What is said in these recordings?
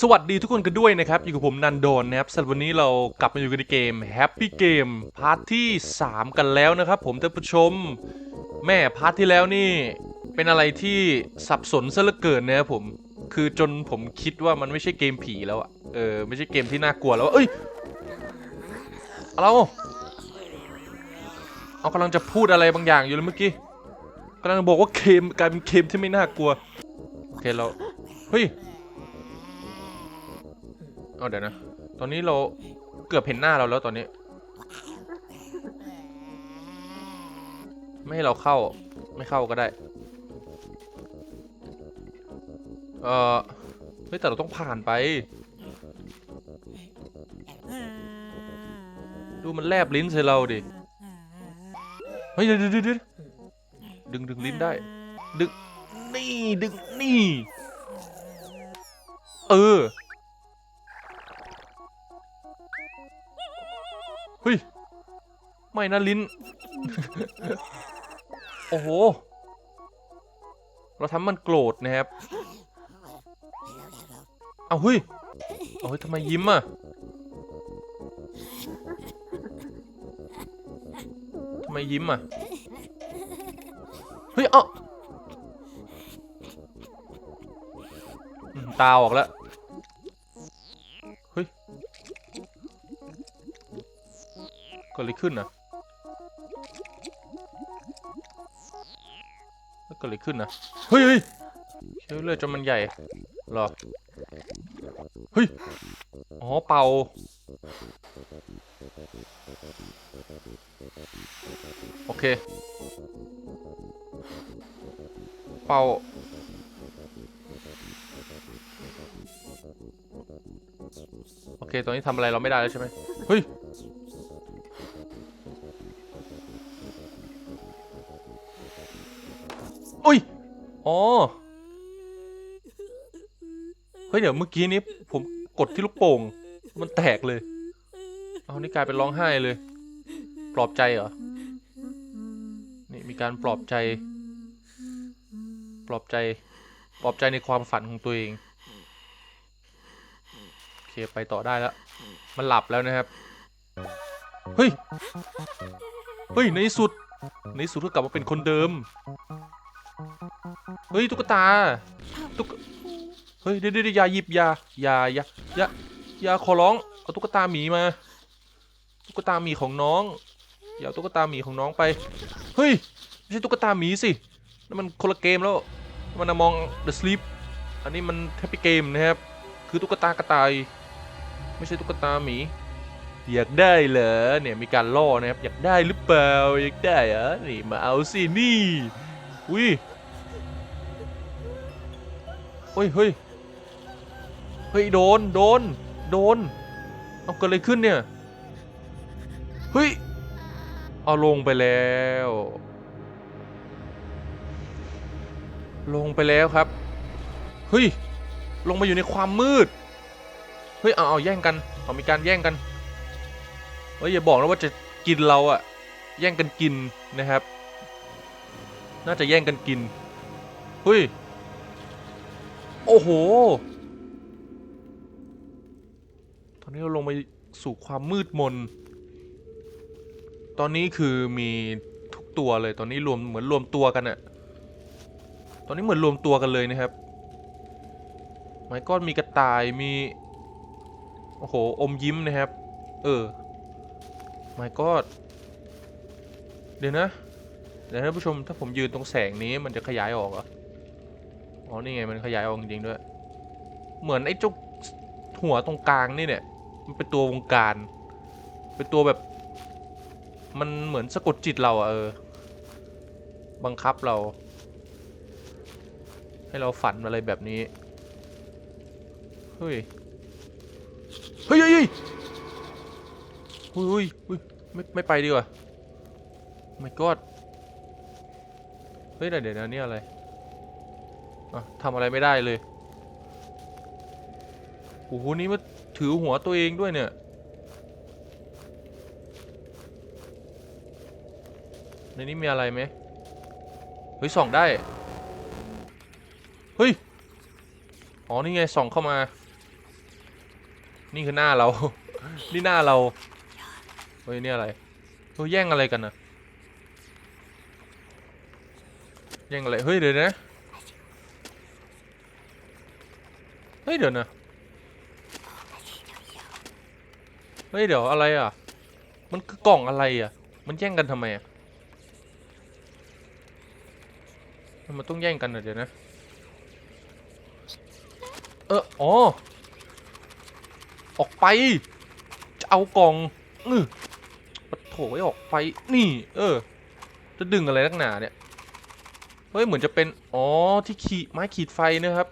สวัสดีทุกคนกันด้วยนะครับ อยู่กับผมนันโดนนะครับสำหรับวันนี้เรากลับมาอยู่กันในเกม Happy Game พาร์ทที่ 3 กันแล้วนะครับ ผมท่านผู้ชม แม่พาร์ทที่แล้วนี่ เป็นอะไรที่สับสนซะเหลือเกินนะครับผมคือจนผมคิดว่ามันไม่ใช่เกมผีแล้วอะเออไม่ใช่เกมที่น่ากลัวแล้วอะเอ้ยเราเอากำลังจะพูดอะไรบางอย่างอยู่เลยเมื่อกี้กำลังบอกว่าเกมกลายเป็นเกมที่ไม่น่ากลัวโอเคเราเฮ้ย เอาเดี๋ยวนะ ตอนนี้เราเกือบเห็นหน้าเราแล้วตอนนี้ ไม่ให้เราเข้า ไม่เข้าก็ได้ เออเฮ้ยแต่เราต้องผ่านไป ดูมันแลบลิ้นใส่เราดิ เฮ้ยเดี๋ยวเดี๋ยวเดี๋ยวดึงดึงลิ้นได้ ดึง นี่ ดึง นี่ เออ ไม่นะลิ้น โอ้โห เราทำมันโกรธนะครับ เอาเฮ้ยเอาเฮ้ยทำไมยิ้มอะทำไมยิ้มอะ เฮ้ยเอ้าอืมตาออกแล้ว เฮ้ย เกิดอะไรขึ้นนะ กิดอะไรขึ้นนะ เฮ้ยเฮ้ยเชื่อเลือดจนมันใหญ่เหรอเฮ้ย อ๋อ เป่า โอเค เป่า โอเค ตอนนี้ทำอะไรเราไม่ได้แล้วใช่ไหมเฮ้ยอุ้ย อ๋อ เฮ้ย เดี๋ยวเมื่อกี้นี้ผมกดที่ลูกโป่ง มันแตกเลย เอานี่กลายเป็นร้องไห้เลย ปลอบใจเหรอ นี่มีการปลอบใจ ปลอบใจ ปลอบใจในความฝันของตัวเอง โอเคไปต่อได้แล้ว มันหลับแล้วนะครับ เฮ้ย เฮ้ย ในสุด ในสุดก็กลับมาเป็นคนเดิม เฮ้ยตุ๊กตาตุ๊กเฮ้ยเดี๋ยวเดี๋ยวอย่าหยิบอยาอยาอยาอยาอยาขอร้องเอาตุ๊กตาหมีมาตุ๊กตาหมีของน้องอย่าตุ๊กตาหมีของน้องไปเฮ้ยไม่ใช่ตุ๊กตาหมีสินั่นมันคนละเกมแล้วมันมอง The Sleep อันนี้มัน Happy Game นะครับคือตุ๊กตากระต่ายไม่ใช่ตุ๊กตาหมีอยากได้เหรอเนี่ยมีการล่อนะครับอยากได้หรือเปล่าอยากได้เหรอนี่มาเอาสินี่อุ้ย เฮ้ยเฮ้ยเฮ้ยโดน โดน โดน เอาเกิดอะไรขึ้นเนี่ย เฮ้ย เอาลงไปแล้ว ลงไปแล้วครับ เฮ้ย ลงมาอยู่ในความมืด เฮ้ย เอาเอาแย่งกันเอามีการแย่งกัน เฮ้ย อย่าบอกนะว่าจะกินเราอะแย่งกันกินนะครับ น่าจะแย่งกันกิน เฮ้ย โอ้โห ตอนนี้เราลงไปสู่ความมืดมน ตอนนี้คือมีทุกตัวเลย ตอนนี้รวมเหมือนรวมตัวกันอะตอนนี้เหมือนรวมตัวกันเลยนะครับ ไม้ก้อนมีกระต่าย มี โอ้โห อมยิ้มนะครับ เออ ไม้ก้อนเดี๋ยวนะ เดี๋ยวท่านผู้ชมถ้าผมยืนตรงแสงนี้มันจะขยายออกเหรอ อ๋อนี่ไงมันขยายออกจริงด้วย เหมือนไอ้จ้าหัวตรงกลางนี่เนี่ยมันเป็นตัววงการ เป็นตัวแบบ มันเหมือนสะกดจิตเราอะเออ บังคับเรา ให้เราฝันอะไรแบบนี้ เฮ้ย เฮ้ยเฮ้ยเฮ้ยเฮ้ยไม่ไม่ไปดีกว่าไม่กอดเฮ้ยเดี๋ยวเดี๋ยวนะนี่อะไร อะทำอะไรไม่ได้เลยโอ้โหนี่มันถือหัวตัวเองด้วยเนี่ย ในนี้มีอะไรไหมเฮ้ยส่องได้ เฮ้ย อ๋อ นี่ไงส่องเข้ามา นี่คือหน้าเรา นี่หน้าเรา เฮ้ย นี่อะไรเฮ้ยแย่งอะไรกันนะแย่งอะไร เฮ้ย เดี๋ยวนะ ฮ้ยเดี๋ยวนะเฮ้ยเดี๋ยวอะไรอะ มันคือกล่องอะไรอะ มันแย่งกันทำไมอะมันต้องแย่งกันเดี๋ยวนะ เอออ๋อ ออกไป จะเอากล่องอือปะโถไว้ออกไป นี่ เออ จะดึงอะไรนักหนาเนี่ย เฮ้ย เหมือนจะเป็น อ๋อ ที่ขีดไม้ขีดไฟนะครับ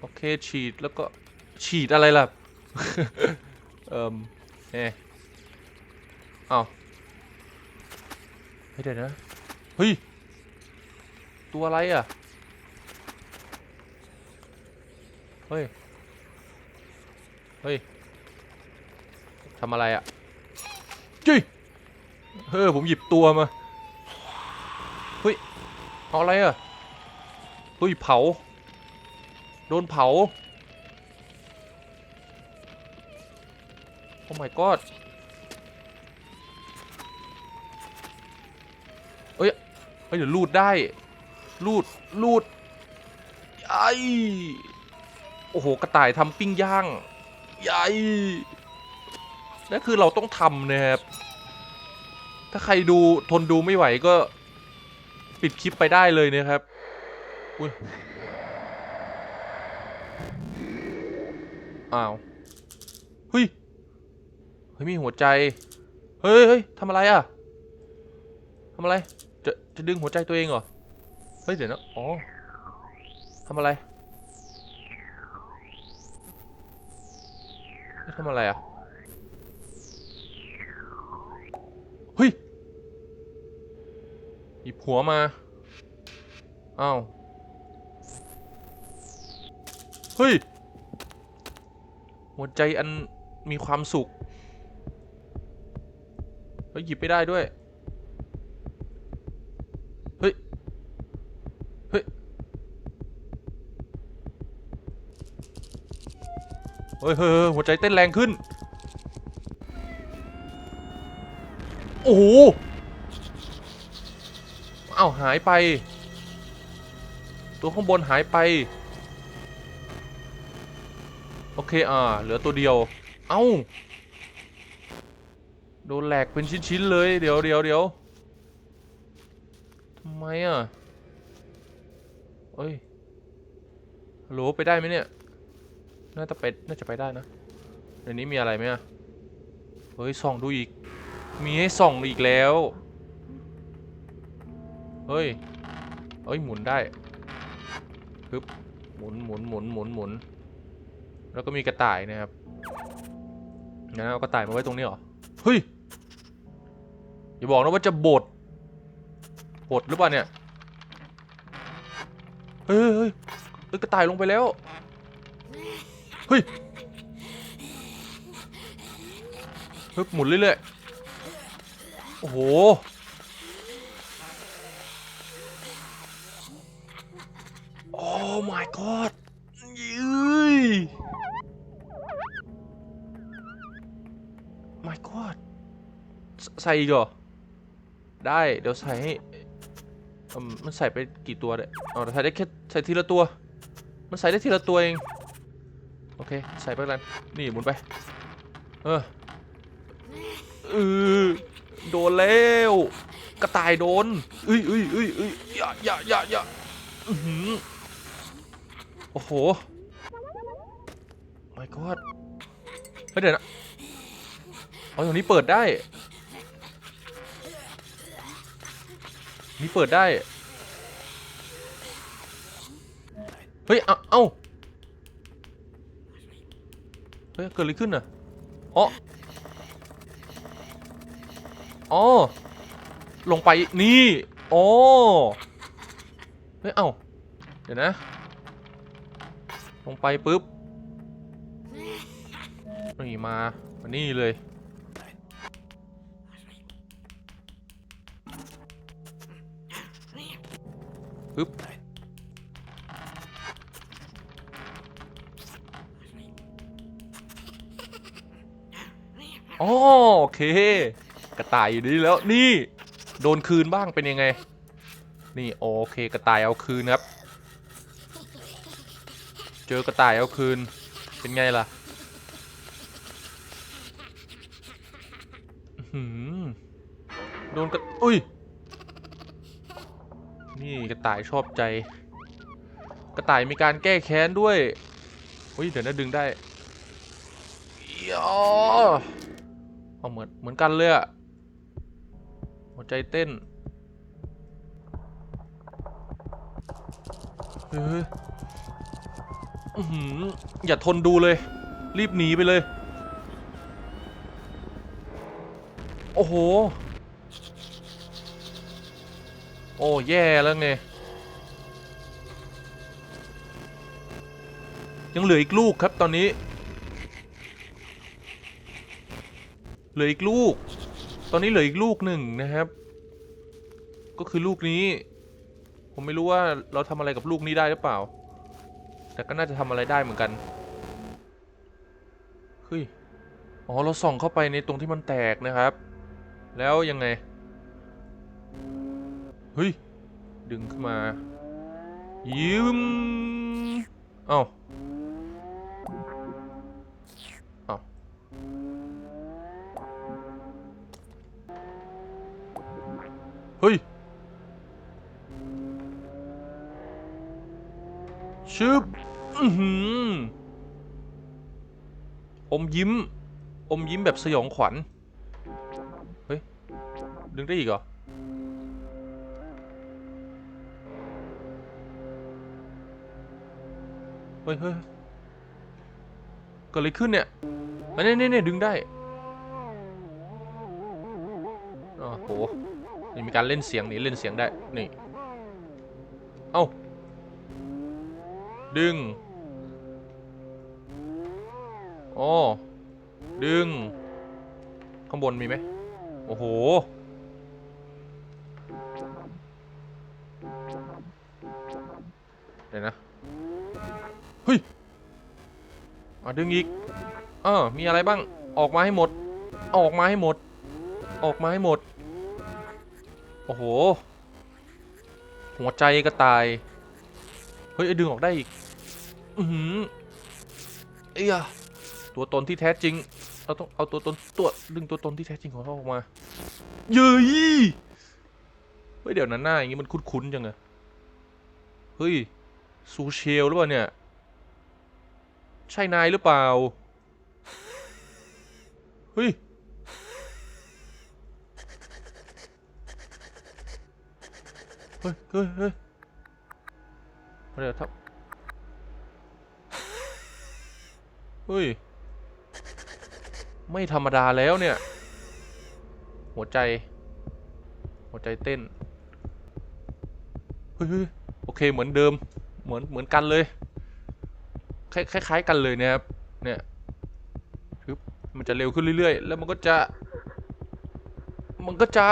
โอเคฉีดแล้วก็ฉีดอะไรล่ะ เอ่มเอ๊เอาเฮ้ยเดี๋ยวนะ เฮ้ย ตัวอะไรอะ เฮ้ย เฮ้ยทำอะไรอะจุ้ยเฮ้ยผมหยิบตัวมา เฮ้ย เอาอะไรอะ เฮ้ย เผา โดนเผา โอ้ my god เอ้ยเฮ้ยเดี๋ยวลูดได้ ลูด ลูด ไอ้โอ้โห กระต่ายทำปิ้งย่าง ใหญ่ นั่นคือเราต้องทำนะครับ ถ้าใครดูทนดูไม่ไหวก็ ปิดคลิปไปได้เลยนะครับ อุ้ย อ้าวเฮ้ยเฮ้ยมีหัวใจ เฮ้ยเฮ้ยทำอะไรอะทำอะไร จะจะดึงหัวใจตัวเองเหรอ เฮ้ยเดี๋ยวนะ อ๋อทำอะไรทำอะไรอะ เฮ้ย หยิบหัวมา อ้าว เฮ้ย หัวใจอันมีความสุขเฮ้ยหยิบไม่ได้ด้วย เฮ้ย เฮ้ย เฮ้ยเฮ้ยหัวใจเต้นแรงขึ้น โอ้โหอ้าวหายไป ตัวข้างบนหายไป เคอ่าเหลือตัวเดียว เอ้า โดนแหลกเป็นชิ้นๆเลย เดี๋ยวเดี๋ยวเดี๋ยวทำไมอะเอ้ยฮัลโหลไปได้ไหมเนี่ย น่าจะไป น่าจะไปได้นะในนี้มีอะไรไหมอะ เฮ้ย ส่องดูอีก มีให้ส่องอีกแล้ว เฮ้ย เฮ้ย หมุนได้ปึ๊บหมุนหมุนหมุนหมุนหมุน แล้วก็มีกระต่ายนะครับงั้นเอากระต่ายมาไว้ตรงนี้เหรอ เฮ้ย อย่าบอกนะว่าจะบด บดหรือเปล่าเนี่ย เฮ้ยเฮ้ยเฮ้ยกระต่ายลงไปแล้ว เฮ้ยฮ้ยหมุนเรื่อยๆ โอ้โห โอ้ my god ใส่อีกเหรอ ได้ เดี๋ยวใส่ให้มันใส่ไปกี่ตัวเนี่ยอ๋อใส่ได้แค่ใส่ทีละตัว มันใส่ได้ทีละตัวเอง โอเค ใส่ไปแล้วนี่หมุนไป เออเออโดนแล้วกระต่ายโดนเอ้ยเอ้ยเอ้ยเอ้ยอย่าอย่าอย่าอย่าอือหือโอ้โห my god เฮ้ยเดี๋ยวนะ อ๋อตรงนี้เปิดได้ นี่เปิดได้ เฮ้ย เอาเอ้าเฮ้ย เกิดอะไรขึ้นอะอ๋ออ๋อ ลงไปนี่อ๋อเฮ้ย เอ้า เดี๋ยวนะ ลงไปปุ๊บ นี่มามานี่เลยึบโอเค กระต่ายอยู่นี่แล้วนี่ โดนคืนบ้างเป็นยังไง นี่โอเคกระต่ายเอาคืนครับ เจอกระต่ายเอาคืน เป็นไงล่ะโดนกระอุ้ย นี่กระต่ายชอบใจ กระต่ายมีการแก้แค้นด้วยอุ้ยเดี๋ยวนะดึงได้ยอเอาเหมือนเหมือนกันเลยอะหัวใจเต้นเฮ้ยอื้อหืออย่าทนดูเลย รีบหนีไปเลย โอ้โห โอ้แย่แล้วไงยังเหลืออีกลูกครับตอนนี้ เหลืออีกลูก ตอนนี้เหลืออีกลูกหนึ่งนะครับ ก็คือลูกนี้ ผมไม่รู้ว่าเราทำอะไรกับลูกนี้ได้หรือเปล่า แต่ก็น่าจะทำอะไรได้เหมือนกันเฮ้ยอ๋อเราส่องเข้าไปในตรงที่มันแตกนะครับ แล้วยังไง เฮ้ย ดึงขึ้นมา ยืมเอ้าเอ้าเฮ้ย ชึบอือหืออมยิ้ม อมยิ้มแบบสยองขวัญ เฮ้ย ดึงได้อีกเหรอ ฮ้ยเฮ้ยเกิดอะไรขึ้นเนี่ยอันนี้นี่นี่ดึงได้โอ๋อโหนี่มีการเล่นเสียงนี่เล่นเสียงได้ นี่ เอ้า ดึงอ๋อดึง ข้างบนมีไหมโอ้โห เดี๋ยวนะ ฮ้ยอะดึงอีกเออมีอะไรบ้าง ออกมาให้หมด ออกมาให้หมด ออกมาให้หมด โอ้โห หัวใจกระต่าย เฮ้ยดึงออกได้อีก อือหือเอ้ยตัวตนที่แท้จริง เราต้องเอาตัวตนตัวดึงตัวตนที่แท้จริงของเราออกมา เย้ยเฮ้ยเดี๋ยวนั้นหน้าอย่างงี้มันคุ้นๆจังอะเฮ้ยซูเชลหรือเปล่าเนี่ย ใช่นายหรือเปล่า เฮ้ย เฮ้ยเฮ้ยเฮ้ยเดี๋ยวทับเฮ้ย ไม่ธรรมดาแล้วเนี่ย หัวใจ หัวใจเต้น เฮ้ยเฮ้ยโอเคเหมือนเดิม เหมือนเหมือนกันเลย คล้ายๆกันเลยนะครับ เนี่ยทึบมันจะเร็วขึ้นเรื่อยๆ แล้วมันก็จะ มันก็จะ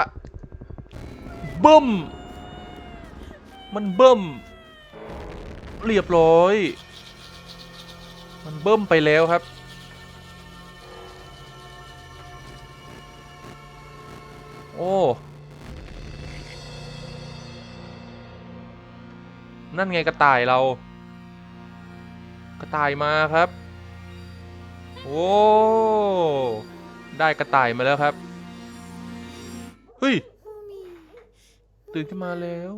เบิ่มมันเบิ่มเรียบร้อย มันเบิ่มไปแล้วครับ โอ้นั่นไงกระต่ายเรา ระต่ายมาครับ โอ้ ได้กระต่ายมาแล้วครับ เฮ้ย ตื่นขึ้นมาแล้ว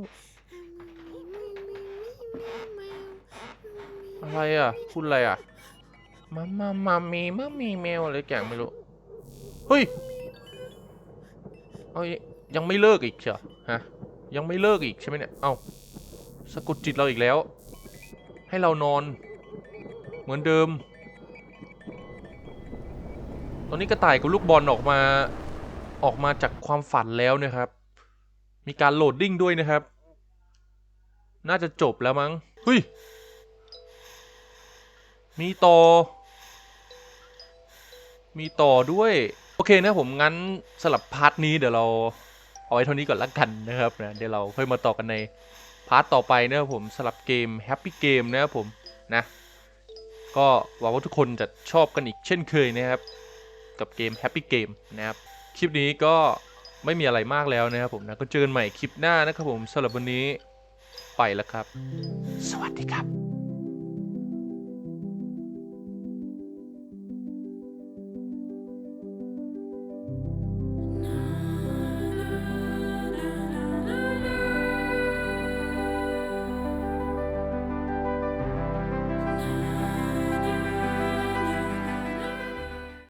อะไรอะ พูดอะไรอะมามามามีมามีแมวอะไรอย่างไม่รู้ เฮ้ย เอายังไม่เลิกอีกเหรอฮะ ยังไม่เลิกอีกใช่ไหมเนี่ย เอ้าสะกดจิตเราอีกแล้ว ให้เรานอน เหมือนเดิม ตอนนี้กระต่ายกับลูกบอลออกมาออกมาจากความฝันแล้วนะครับ มีการโหลดดิ้งด้วยนะครับ น่าจะจบแล้วมั้งเฮ้ยมีต่อ มีต่อด้วย โอเคนะผมงั้นสลับพาร์ทนี้เดี๋ยวเราเอาไว้เท่านี้ก่อนละกันนะครับนะเดี๋ยวเราค่อยมาต่อกันในพาร์ทต่อไปนะครับผมสลับเกม Happy Game นะครับผมนะ ก็หวังว่าทุกคนจะชอบกันอีกเช่นเคยนะครับ กับเกม Happy Game นะครับ คลิปนี้ก็ไม่มีอะไรมากแล้วนะครับผมนะ ก็เจอกันใหม่คลิปหน้านะครับผมสำหรับวันนี้ไปแล้วครับ สวัสดีครับ